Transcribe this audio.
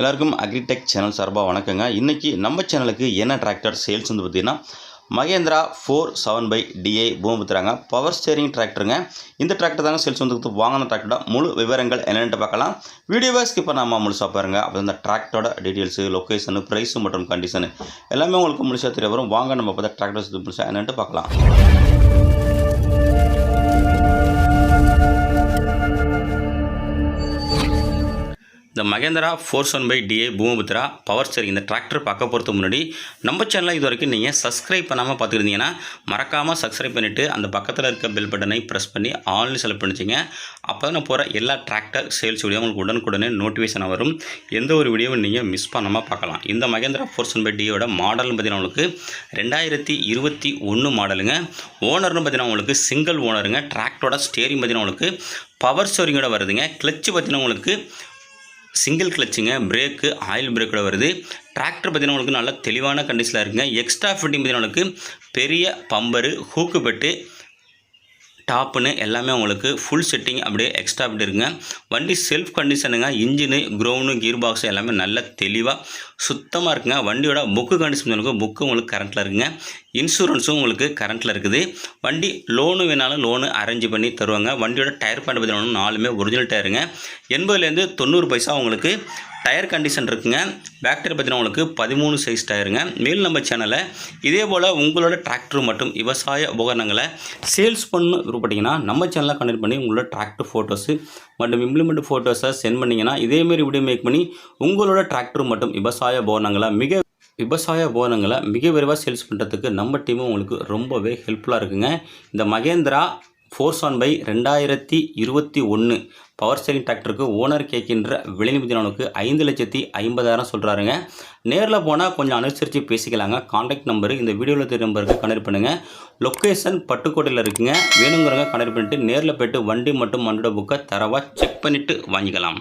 எல்லாருக்கும் agritech channel சார்பாக வணக்கங்க. இன்றைக்கி நம்ம சேனலுக்கு என்ன டிராக்டர் சேல்ஸ் வந்து பார்த்தீங்கன்னா Mahindra four seven five DI பூமித்துறாங்க power steering டிராக்டருங்க இந்த டிராக்டர் தாங்க சேல்ஸ் வந்து வாங்கின டிராக்டரோட முழு விவரங்கள் என்னென்னு பார்க்கலாம். வீடியோவை ஸ்கிப் பண்ணாமல் முழுசாக பாருங்கள் அப்போ இந்த டிராக்டரோட டீட்டெயில்ஸு லொக்கேஷனு ப்ரைஸு மற்றும் கண்டிஷனு எல்லாமே உங்களுக்கு முழுசாக தெரிய வரும். வாங்க நம்ம பார்த்தா டிராக்டர்ஸ் முழுசாக என்னென்னு பார்க்கலாம். இந்த Mahindra four one five DI Bhoomiputra power steering இந்த டிராக்டர் பார்க்க போகிறதுக்கு முன்னாடி நம்ம சேனலை இது வரைக்கும் நீங்கள் சப்ஸ்கிரைப் பண்ணாமல் பார்த்துருந்தீங்கன்னா மறக்காமல் சப்ஸ்கிரைப் பண்ணிவிட்டு அந்த பக்கத்தில் இருக்க பெல் பட்டனை ப்ரெஸ் பண்ணி ஆன்லைன் செலக்ட் பண்ணிச்சிங்க அப்போ தான் போகிற எல்லா டிராக்டர் சேல்ஸ் வீடியோ உங்களுக்கு உடனுக்குடனே நோட்டிஃபிகேஷன் வரும். எந்த ஒரு வீடியோவும் நீங்கள் மிஸ் பண்ணாமல் பார்க்கலாம். இந்த மகேந்திரா ஃபோர் ஒன் பை டியோட மாடல்னு பார்த்தீங்கன்னா உங்களுக்கு ரெண்டாயிரத்தி இருபத்தி ஒன்று மாடலுங்க ஓனர்னு பார்த்தீங்கன்னா உங்களுக்கு சிங்கிள் ஓனருங்க டிராக்டரோட ஸ்டேரிங் பார்த்தீங்கன்னா உங்களுக்கு பவர் ஸ்டோரிங்கோட வருதுங்க. கிளச்சு பார்த்தீங்கன்னா உங்களுக்கு சிங்கிள் கிளச்சுங்க பிரேக்கு ஆயில் பிரேக்கோட வருது. டிராக்டர் பார்த்தீங்கன்னா உங்களுக்கு நல்ல தெளிவான கண்டிஷனில் இருக்குங்க. எக்ஸ்ட்ரா ஃபிட்டிங் பார்த்தீங்கன்னா பெரிய பம்பரு ஹூக்கு பெட்டு டாப்புன்னு எல்லாமே உங்களுக்கு ஃபுல் செட்டிங் அப்படியே எக்ஸ்ட்ரா அப்படி இருக்குங்க. வண்டி செல்ஃப் கண்டிஷனுங்க இன்ஜினு க்ரௌனு கீர் பாக்ஸ் எல்லாமே நல்ல தெளிவாக சுத்தமாக இருக்குங்க. வண்டியோட புக்கு கண்டிஷன் புக்கு உங்களுக்கு கரண்ட்டில் இருக்குங்க. இன்சூரன்ஸும் உங்களுக்கு கரண்ட்டில் இருக்குது. வண்டி லோனு வேணாலும் லோனு அரேஞ்ச் பண்ணி தருவாங்க. வண்டியோட டயர் பாயிண்ட் பார்த்தீங்கன்னா நாலுமே ஒரிஜினல் டயருங்க. எண்பதுலேருந்து தொண்ணூறு பைசா உங்களுக்கு டயர் கண்டிஷன் இருக்குங்க. பேக் டயர் பார்த்தீங்கன்னா உங்களுக்கு பதிமூணு சைஸ் டயருங்க. மேல் நம்ம சேனலை இதே போல் உங்களோட டிராக்டர் மற்றும் விவசாய உபகரணங்களை சேல்ஸ் பண்ணு விருப்பப்பட்டீங்கன்னா நம்ம சேனலை கனெக்ட் பண்ணி உங்களோட டிராக்டர் ஃபோட்டோஸு மற்றும் இம்ப்ளிமெண்ட் ஃபோட்டோஸை சென்ட் பண்ணிங்கன்னா இதேமாரி வீடியோ மேக் பண்ணி உங்களோட டிராக்டர் மற்றும் விவசாய உபகரணங்களை மிக விவசாய உபகரணங்களை மிக விரைவாக சேல்ஸ் பண்ணுறதுக்கு நம்ம டீமும் உங்களுக்கு ரொம்பவே ஹெல்ப்ஃபுல்லாக இருக்குங்க. இந்த மகேந்திரா ஃபோர்ஸ் ஒன் பை ரெண்டாயிரத்தி இருபத்தி ஒன்று பவர் ஸ்டேரிங் டிராக்டருக்கு ஓனர் கேட்கின்ற விலை நிபந்தனைக்கு ஐந்து லட்சத்தி ஐம்பதாயிரம் சொல்கிறாருங்க நேரில் போனால் கொஞ்சம் அனுசரித்து பேசிக்கலாங்க. காண்டாக்ட் நம்பரு இந்த வீடியோவில் தெரிய நம்பருக்கு கனெக்ட் பண்ணுங்கள் லொக்கேஷன் பட்டுக்கோட்டையில் இருக்குங்க. வேணுங்கிறவங்க கனெக்ட் பண்ணிட்டு நேரில் போய்ட்டு வண்டி மற்றும் வண்டியோட புக்கை தரவாக செக் பண்ணிவிட்டு வாங்கிக்கலாம்.